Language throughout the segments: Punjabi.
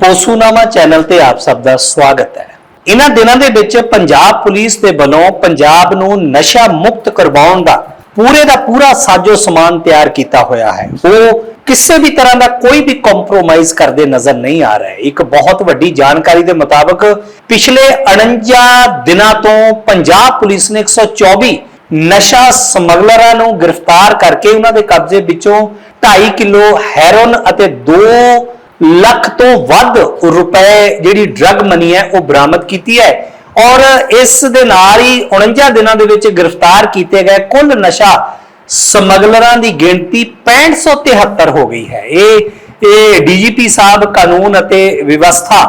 ਪੋਸੂਨਾਮਾ ਚੈਨਲ ਤੇ ਆਪ ਸਭ ਦਾ ਸਵਾਗਤ ਹੈ। ਇਹਨਾਂ ਦਿਨਾਂ ਦੇ ਵਿੱਚ ਪੰਜਾਬ ਪੁਲਿਸ ਦੇ ਵੱਲੋਂ ਪੰਜਾਬ ਨੂੰ ਨਸ਼ਾ ਮੁਕਤ ਕਰਵਾਉਣ ਦਾ ਪੂਰੇ ਦਾ ਪੂਰਾ ਸਾਜੋ ਸਮਾਨ ਤਿਆਰ ਕੀਤਾ ਹੋਇਆ ਹੈ। ਉਹ ਕਿਸੇ ਵੀ ਤਰ੍ਹਾਂ ਦਾ ਕੋਈ ਵੀ ਕੰਪਰੋਮਾਈਜ਼ ਕਰਦੇ ਨਜ਼ਰ ਨਹੀਂ ਆ ਰਿਹਾ। ਇੱਕ ਬਹੁਤ ਵੱਡੀ ਜਾਣਕਾਰੀ ਦੇ ਮੁਤਾਬਕ ਪਿਛਲੇ 49 ਦਿਨਾਂ ਤੋਂ ਪੰਜਾਬ ਪੁਲਿਸ ਨੇ 124 ਨਸ਼ਾ ਸਮਗਲਰਾਂ ਨੂੰ ਗ੍ਰਿਫਤਾਰ ਕਰਕੇ ਉਹਨਾਂ ਦੇ ਕਬਜ਼ੇ ਵਿੱਚੋਂ 2.5 ਕਿਲੋ ਹੈਰੋਨ ਅਤੇ 2 ਲੱਖ ਤੋਂ ਵੱਧ ਰੁਪਏ ਜਿਹੜੀ ਡਰੱਗ ਮਨੀ ਹੈ ਉਹ ਬਰਾਮਦ ਕੀਤੀ ਹੈ। ਔਰ ਇਸ ਦੇ ਨਾਲ ਹੀ 49 ਦਿਨਾਂ ਦੇ ਵਿੱਚ ਗ੍ਰਿਫਤਾਰ ਕੀਤੇ ਗਏ ਕੁੱਲ ਨਸ਼ਾ ਸਮਗਲਰਾਂ ਦੀ ਗਿਣਤੀ 6573 ਹੋ ਗਈ ਹੈ। ਇਹ ਇਹ ਡੀਜੀਪੀ ਸਾਹਿਬ ਕਾਨੂੰਨ ਅਤੇ ਵਿਵਸਥਾ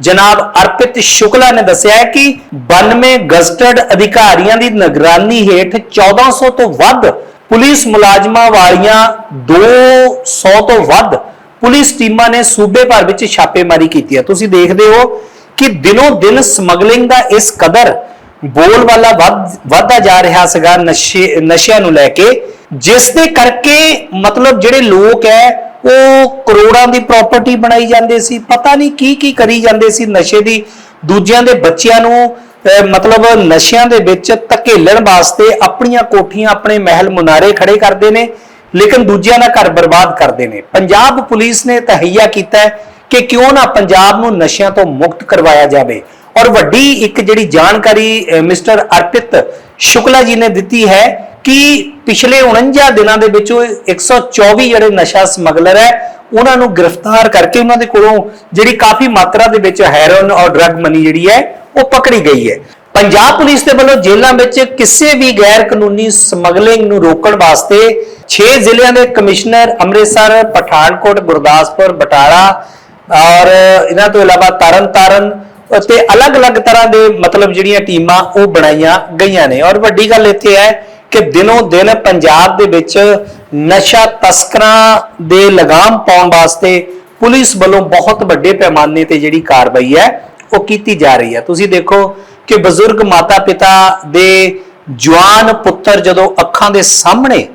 ਜਨਾਬ ਅਰਪਿਤ ਸ਼ੁਕਲਾ ਨੇ ਦੱਸਿਆ ਕਿ 92 ਗਜ਼ਟਡ ਅਧਿਕਾਰੀਆਂ ਦੀ ਨਿਗਰਾਨੀ ਹੇਠ 1400 ਤੋਂ ਵੱਧ ਪੁਲਿਸ ਮੁਲਾਜ਼ਮਾਂ ਵਾਲੀਆਂ 200 ਤੋਂ ਵੱਧ ਪੁਲਿਸ ਟੀਮਾਂ ਨੇ ਸੂਬੇ ਭਰ ਵਿੱਚ ਛਾਪੇਮਾਰੀ ਕੀਤੀ ਹੈ। ਤੁਸੀਂ ਦੇਖਦੇ ਹੋ ਕਿ ਦਿਨੋਂ ਦਿਨ ਸਮਗਲਿੰਗ ਦਾ ਇਸ ਕਦਰ ਬੋਲ ਵੱਧਦਾ ਜਾ ਰਿਹਾ ਸੀਗਾ ਨਸ਼ੇ ਨਸ਼ਿਆਂ ਨੂੰ ਲੈ ਕੇ। ਜਿਸ ਦੇ ਕਰਕੇ ਮਤਲਬ ਜਿਹੜੇ ਲੋਕ ਹੈ ਉਹ ਕਰੋੜਾਂ ਦੀ ਪ੍ਰਾਪਰਟੀ ਬਣਾਈ ਜਾਂਦੇ ਸੀ। ਪਤਾ ਨਹੀਂ ਕੀ ਕੀ ਕਰੀ ਜਾਂਦੇ ਸੀ ਨਸ਼ੇ ਦੀ। ਦੂਜਿਆਂ ਦੇ ਬੱਚਿਆਂ ਨੂੰ ਅਹ, ਮਤਲਬ ਨਸ਼ਿਆਂ ਦੇ ਵਿੱਚ ਧਕੇਲਣ ਵਾਸਤੇ ਆਪਣੀਆਂ ਕੋਠੀਆਂ ਆਪਣੇ ਮਹਿਲ ਮੁਨਾਰੇ ਖੜੇ ਕਰਦੇ ਨੇ। ਲੇਕਿਨ ਦੂਜਿਆਂ ਦਾ ਘਰ ਬਰਬਾਦ ਕਰਦੇ ਨੇ। ਪੰਜਾਬ ਪੁਲਿਸ ਨੇ ਤਹਈਆ ਕੀਤਾ ਕਿ ਕਿਉਂ ਨਾ ਪੰਜਾਬ ਨੂੰ ਨਸ਼ਿਆਂ ਤੋਂ ਮੁਕਤ ਕਰਵਾਇਆ ਜਾਵੇ। ਔਰ ਵੱਡੀ ਇੱਕ ਜਿਹੜੀ ਜਾਣਕਾਰੀ ਮਿਸਟਰ ਅਰਪਿਤ ਸ਼ੁਕਲਾ ਜੀ ਨੇ ਦਿੱਤੀ ਹੈ ਕਿ ਪਿਛਲੇ 49 ਦਿਨਾਂ ਦੇ ਵਿੱਚੋਂ 124 ਜਿਹੜੇ ਨਸ਼ਾ ਸਮਗਲਰ ਹੈ, ਉਹਨਾਂ ਨੂੰ ਗ੍ਰਿਫਤਾਰ ਕਰਕੇ ਉਹਨਾਂ ਦੇ ਕੋਲੋਂ ਜਿਹੜੀ ਕਾਫੀ ਮਾਤਰਾ ਦੇ ਵਿੱਚ ਹੈਰੋਇਨ ਔਰ ਡਰੱਗ ਮਨੀ ਜਿਹੜੀ ਹੈ, ਉਹ ਪਕੜੀ ਗਈ ਹੈ। ਪੰਜਾਬ ਪੁਲਿਸ ਦੇ ਵੱਲੋਂ ਜੇਲ੍ਹਾਂ ਵਿੱਚ ਕਿਸੇ ਵੀ ਗੈਰ ਕਾਨੂੰਨੀ ਸਮਗਲਿੰਗ ਨੂੰ ਰੋਕਣ ਵਾਸਤੇ 6 ਜ਼ਿਲ੍ਹਿਆਂ ਦੇ ਕਮਿਸ਼ਨਰ ਅੰਮ੍ਰਿਤਸਰ ਪਠਾਨਕੋਟ ਗੁਰਦਾਸਪੁਰ ਬਟਾਲਾ ਔਰ ਇਹਨਾਂ ਤੋਂ ਇਲਾਵਾ ਤਰਨਤਾਰਨ ਅਤੇ ਅਲੱਗ-ਅਲੱਗ ਤਰ੍ਹਾਂ ਦੇ ਮਤਲਬ ਜਿਹੜੀਆਂ ਟੀਮਾਂ ਉਹ ਬਣਾਈਆਂ ਗਈਆਂ ਨੇ ਔਰ ਵੱਡੀ ਗੱਲ ਇੱਥੇ ਹੈ ਕਿ ਦਿਨੋਂ ਦਿਨ ਪੰਜਾਬ ਦੇ ਵਿੱਚ ਨਸ਼ਾ ਤਸਕਰਾਂ ਦੇ ਲਗਾਮ ਪਾਉਣ ਵਾਸਤੇ ਪੁਲਿਸ ਵੱਲੋਂ ਬਹੁਤ ਵੱਡੇ ਪੈਮਾਨੇ ਤੇ ਜਿਹੜੀ ਕਾਰਵਾਈ ਹੈ ਉਹ ਕੀਤੀ ਜਾ ਰਹੀ ਹੈ ਤੁਸੀਂ ਦੇਖੋ ਕਿ ਬਜ਼ੁਰਗ ਮਾਤਾ ਪਿਤਾ ਦੇ ਜਵਾਨ ਪੁੱਤਰ ਜਦੋਂ ਅੱਖਾਂ ਦੇ ਸਾਹਮਣੇ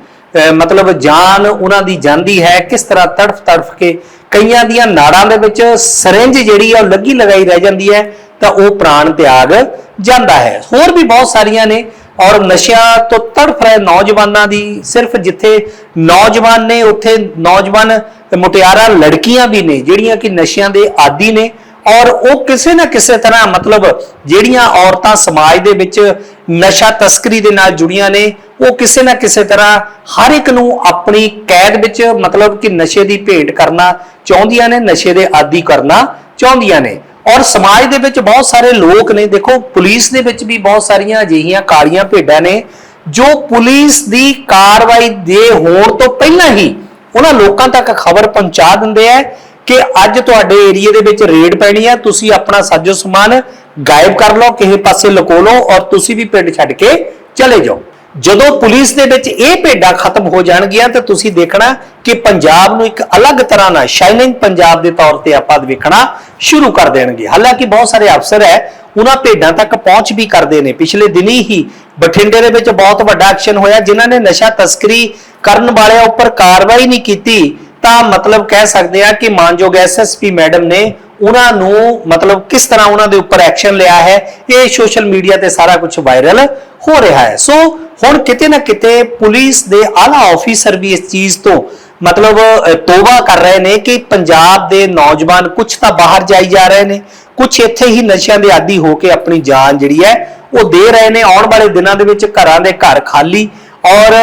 ਮਤਲਬ ਜਾਨ ਉਹਨਾਂ ਦੀ ਜਾਂਦੀ ਹੈ, ਕਿਸ ਤਰ੍ਹਾਂ ਤੜਫ ਤੜਫ ਕੇ ਕਈਆਂ ਦੀਆਂ ਨਾੜਾਂ ਦੇ ਵਿੱਚ ਸਿਰੰਜ ਜਿਹੜੀ ਆ, ਉਹ ਲੱਗੀ ਲਗਾਈ ਰਹਿ ਜਾਂਦੀ ਹੈ, ਤਾਂ ਉਹ ਪ੍ਰਾਣ ਤਿਆਗ ਜਾਂਦਾ ਹੈ। ਹੋਰ ਵੀ ਬਹੁਤ ਸਾਰੀਆਂ ਨੇ, ਔਰ ਨਸ਼ਿਆਂ ਤੋਂ ਤੜਫ ਰਹੇ ਨੌਜਵਾਨਾਂ ਦੀ ਸਿਰਫ ਜਿੱਥੇ ਨੌਜਵਾਨ ਨੇ, ਉੱਥੇ ਨੌਜਵਾਨ ਮੁਟਿਆਰਾਂ ਲੜਕੀਆਂ ਵੀ ਨੇ, ਜਿਹੜੀਆਂ ਕਿ ਨਸ਼ਿਆਂ ਦੇ ਆਦੀ ਨੇ, ਔਰ ਉਹ ਕਿਸੇ ਨਾ ਕਿਸੇ ਤਰ੍ਹਾਂ ਮਤਲਬ ਜਿਹੜੀਆਂ ਔਰਤਾਂ ਸਮਾਜ ਦੇ ਵਿੱਚ ਨਸ਼ਾ ਤਸਕਰੀ ਦੇ ਨਾਲ ਜੁੜੀਆਂ ਨੇ ਉਹ ਕਿਸੇ ਨਾ ਕਿਸੇ ਤਰ੍ਹਾਂ ਹਰ ਇੱਕ ਨੂੰ ਆਪਣੀ ਕੈਦ ਵਿੱਚ ਮਤਲਬ ਕਿ ਨਸ਼ੇ ਦੀ ਭੇਟ ਕਰਨਾ, ਚਾਹੁੰਦੀਆਂ ਨੇ, ਨਸ਼ੇ ਦੇ ਆਦੀ ਕਰਨਾ ਚਾਹੁੰਦੀਆਂ ਨੇ। ਔਰ ਸਮਾਜ ਦੇ ਵਿੱਚ ਬਹੁਤ ਸਾਰੇ ਲੋਕ ਨੇ, ਦੇਖੋ, ਪੁਲਿਸ ਦੇ ਵਿੱਚ ਵੀ ਬਹੁਤ ਸਾਰੀਆਂ ਅਜਿਹੀਆਂ ਕਾਲੀਆਂ ਭੇਡਾਂ ਨੇ, ਜੋ ਪੁਲਿਸ ਦੀ ਕਾਰਵਾਈ ਦੇ ਹੋਣ ਤੋਂ ਪਹਿਲਾਂ ਹੀ ਉਹਨਾਂ ਲੋਕਾਂ ਤੱਕ ਖਬਰ ਪਹੁੰਚਾ ਦਿੰਦੇ ਆ ਕਿ ਅੱਜ ਤੁਹਾਡੇ ਏਰੀਆ ਦੇ ਵਿੱਚ ਰੇਡ ਪੈਣੀ ਹੈ ਤੁਸੀਂ ਆਪਣਾ ਸਾਜੋ ਸਮਾਨ ਗਾਇਬ ਕਰ ਲਓ, ਕਿਸੇ ਪਾਸੇ ਲੁਕੋ ਲਓ ਔਰ ਤੁਸੀਂ ਵੀ ਪਿੰਡ ਛੱਡ ਕੇ ਚਲੇ ਜਾਓ। ਜਦੋਂ ਪੁਲਿਸ ਦੇ ਵਿੱਚ ਇਹ ਭੇਡਾਂ ਖਤਮ ਹੋ ਜਾਣਗੀਆਂ ਤਾਂ ਤੁਸੀਂ ਦੇਖਣਾ ਕਿ ਪੰਜਾਬ ਨੂੰ ਇੱਕ ਅਲੱਗ ਤਰ੍ਹਾਂ ਨਾਲ ਸ਼ਾਈਨਿੰਗ ਪੰਜਾਬ ਦੇ ਤੌਰ ਤੇ ਆਪਾਂ ਵੇਖਣਾ ਸ਼ੁਰੂ ਕਰ ਦੇਣਗੇ। ਹਾਲਾਂਕਿ ਬਹੁਤ ਸਾਰੇ ਅਫਸਰ ਹੈ, ਉਹਨਾਂ ਭੇਡਾਂ ਤੱਕ ਪਹੁੰਚ ਵੀ ਕਰਦੇ ਨੇ। ਪਿਛਲੇ ਦਿਨੀ ਹੀ ਬਠਿੰਡੇ ਦੇ ਵਿੱਚ ਬਹੁਤ ਵੱਡਾ ਐਕਸ਼ਨ ਹੋਇਆ, ਜਿਨ੍ਹਾਂ ਨੇ ਨਸ਼ਾ ਤਸਕਰੀ ਕਰਨ ਵਾਲਿਆਂ ਉੱਪਰ ਕਾਰਵਾਈ ਨਹੀਂ ਕੀਤੀ। ਤਾਂ ਮਤਲਬ ਕਹਿ ਸਕਦੇ ਆ ਕਿ ਮਾਨਯੋਗ ਐਸਐਸਪੀ ਮੈਡਮ ਨੇ ਉਹਨਾਂ ਨੂੰ ਮਤਲਬ ਕਿਸ ਤਰ੍ਹਾਂ ਉਹਨਾਂ ਦੇ ਉੱਪਰ ਐਕਸ਼ਨ ਲਿਆ ਹੈ, ਇਹ ਸੋਸ਼ਲ ਮੀਡੀਆ ਤੇ ਸਾਰਾ ਕੁਝ ਵਾਇਰਲ ਹੋ ਰਿਹਾ ਹੈ। ਸੋ ਹੁਣ ਕਿਤੇ ਨਾ ਕਿਤੇ ਪੁਲਿਸ ਦੇ ਆਲਾ ਆਫੀਸਰ ਵੀ ਇਸ ਚੀਜ਼ ਤੋਂ ਮਤਲਬ ਤੋਬਾ ਕਰ ਰਹੇ ਨੇ ਕਿ ਪੰਜਾਬ ਦੇ ਨੌਜਵਾਨ ਕੁਝ ਤਾਂ ਬਾਹਰ ਜਾਈ ਜਾ ਰਹੇ ਨੇ ਕੁਝ ਇੱਥੇ ਹੀ ਨਸ਼ਿਆਂ ਦੇ ਆਦੀ ਹੋ ਕੇ ਆਪਣੀ ਜਾਨ ਜਿਹੜੀ ਹੈ ਉਹ ਦੇ ਰਹੇ ਨੇ, ਆਉਣ ਵਾਲੇ ਦਿਨਾਂ ਦੇ ਵਿੱਚ ਘਰਾਂ ਦੇ ਘਰ ਖਾਲੀ ਔਰ,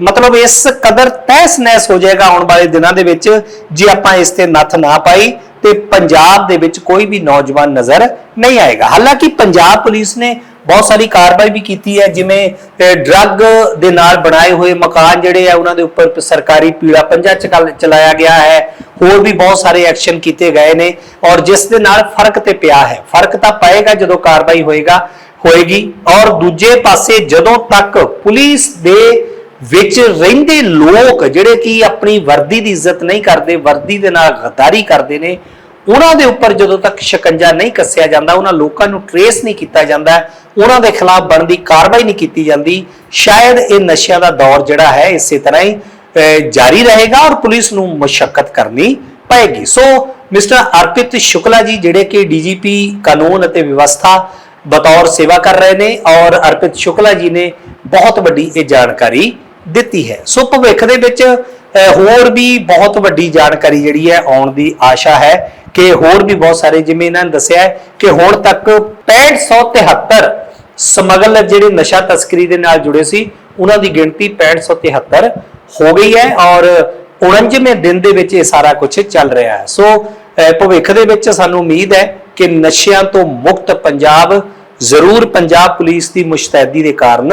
ਮਤਲਬ ਇਸ ਕਦਰ ਤੈਸ ਨਹਿਸ ਹੋ ਜਾਏਗਾ ਆਉਣ ਵਾਲੇ ਦਿਨਾਂ ਦੇ ਵਿੱਚ ਜੇ ਆਪਾਂ ਇਸ ਤੇ ਨੱਥ ਨਾ ਪਾਈ ਤੇ ਪੰਜਾਬ ਦੇ ਵਿੱਚ ਕੋਈ ਵੀ ਨੌਜਵਾਨ ਨਜ਼ਰ ਨਹੀਂ ਆਏਗਾ। ਹਾਲਾਂਕਿ ਪੰਜਾਬ ਪੁਲਿਸ ਨੇ ਬਹੁਤ ਸਾਰੀ ਕਾਰਵਾਈ ਵੀ ਕੀਤੀ ਹੈ, ਜਿਵੇਂ ਡਰੱਗ ਦੇ ਨਾਲ ਬਣਾਏ ਹੋਏ ਮਕਾਨ ਜਿਹੜੇ ਆ, ਉਹਨਾਂ ਦੇ ਉੱਪਰ ਸਰਕਾਰੀ ਪੀੜਾ ਪੰਜਾ ਚਲਾਇਆ ਗਿਆ ਹੈ। ਹੋਰ ਵੀ ਬਹੁਤ ਸਾਰੇ ਐਕਸ਼ਨ ਕੀਤੇ ਗਏ ਨੇ ਔਰ ਜਿਸ ਦੇ ਨਾਲ ਫ਼ਰਕ ਤੇ ਪਿਆ ਹੈ। ਫ਼ਰਕ ਤਾਂ ਪਏਗਾ ਜਦੋਂ ਕਾਰਵਾਈ ਹੋਏਗਾ, ਹੋਏਗੀ ਔਰ ਦੂਜੇ ਪਾਸੇ ਜਦੋਂ ਤੱਕ ਪੁਲਿਸ ਦੇ ਵਿੱਚ ਰਹਿੰਦੇ ਲੋਕ ਜਿਹੜੇ ਕਿ ਆਪਣੀ ਵਰਦੀ ਦੀ ਇੱਜ਼ਤ ਨਹੀਂ ਕਰਦੇ, ਵਰਦੀ ਦੇ ਨਾਲ ਗਦਾਰੀ ਕਰਦੇ ਨੇ ਉਹਨਾਂ ਦੇ ਉੱਪਰ ਜਦੋਂ ਤੱਕ ਸ਼ਿਕੰਜਾ ਨਹੀਂ ਕੱਸਿਆ ਜਾਂਦਾ, ਉਹਨਾਂ ਲੋਕਾਂ ਨੂੰ ਟਰੇਸ ਨਹੀਂ ਕੀਤਾ ਜਾਂਦਾ, ਉਹਨਾਂ ਦੇ ਖਿਲਾਫ ਬਣਦੀ ਕਾਰਵਾਈ ਨਹੀਂ ਕੀਤੀ ਜਾਂਦੀ, ਸ਼ਾਇਦ ਇਹ ਨਸ਼ਿਆਂ ਦਾ ਦੌਰ ਜਿਹੜਾ ਹੈ ਇਸੇ ਤਰ੍ਹਾਂ ਹੀ ਜਾਰੀ ਰਹੇਗਾ ਔਰ ਪੁਲਿਸ ਨੂੰ ਮੁਸ਼ਕਲ ਕਰਨੀ ਪਏਗੀ। ਸੋ ਮਿਸਟਰ ਅਰਪਿਤ ਸ਼ੁਕਲਾ ਜੀ, ਜਿਹੜੇ ਕਿ ਡੀਜੀਪੀ ਕਾਨੂੰਨ ਅਤੇ ਵਿਵਸਥਾ ਬਤੌਰ ਸੇਵਾ ਕਰ ਰਹੇ ਨੇ ਔਰ ਅਰਪਿਤ ਸ਼ੁਕਲਾ ਜੀ ਨੇ ਬਹੁਤ ਵੱਡੀ ਇਹ ਜਾਣਕਾਰੀ ਦਿੱਤੀ ਹੈ। ਸੋ ਭਵਿੱਖ ਦੇ ਵਿੱਚ ਹੋਰ ਵੀ ਬਹੁਤ ਵੱਡੀ ਜਾਣਕਾਰੀ ਜਿਹੜੀ ਹੈ ਆਉਣ ਦੀ ਆਸ਼ਾ ਹੈ ਕਿ ਹੋਰ ਵੀ ਬਹੁਤ ਸਾਰੇ, ਜਿਵੇਂ ਇਹਨਾਂ ਨੇ ਦੱਸਿਆ ਕਿ ਹੁਣ ਤੱਕ 6573 ਸਮਗਲਰ ਜਿਹੜੇ ਨਸ਼ਾ ਤਸਕਰੀ ਦੇ ਨਾਲ ਜੁੜੇ ਸੀ, ਉਹਨਾਂ ਦੀ ਗਿਣਤੀ 6573 ਹੋ ਗਈ ਹੈ ਔਰ 49ਵੇਂ ਦਿਨ ਦੇ ਵਿੱਚ ਇਹ ਸਾਰਾ ਕੁਝ ਚੱਲ ਰਿਹਾ ਹੈ। ਸੋ ਭਵਿੱਖ ਦੇ ਵਿੱਚ ਸਾਨੂੰ ਉਮੀਦ ਹੈ ਕਿ ਨਸ਼ਿਆਂ ਤੋਂ ਮੁਕਤ ਪੰਜਾਬ ਜ਼ਰੂਰ ਪੰਜਾਬ ਪੁਲਿਸ ਦੀ ਮੁਸ਼ਤੈਦੀ ਦੇ ਕਾਰਨ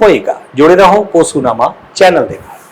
ਹੋਏਗਾ। ਜੁੜੇ ਰਹੋ ਪੋਸੂਨਾਮਾ ਚੈਨਲ ਦੇ ਨਾਲ।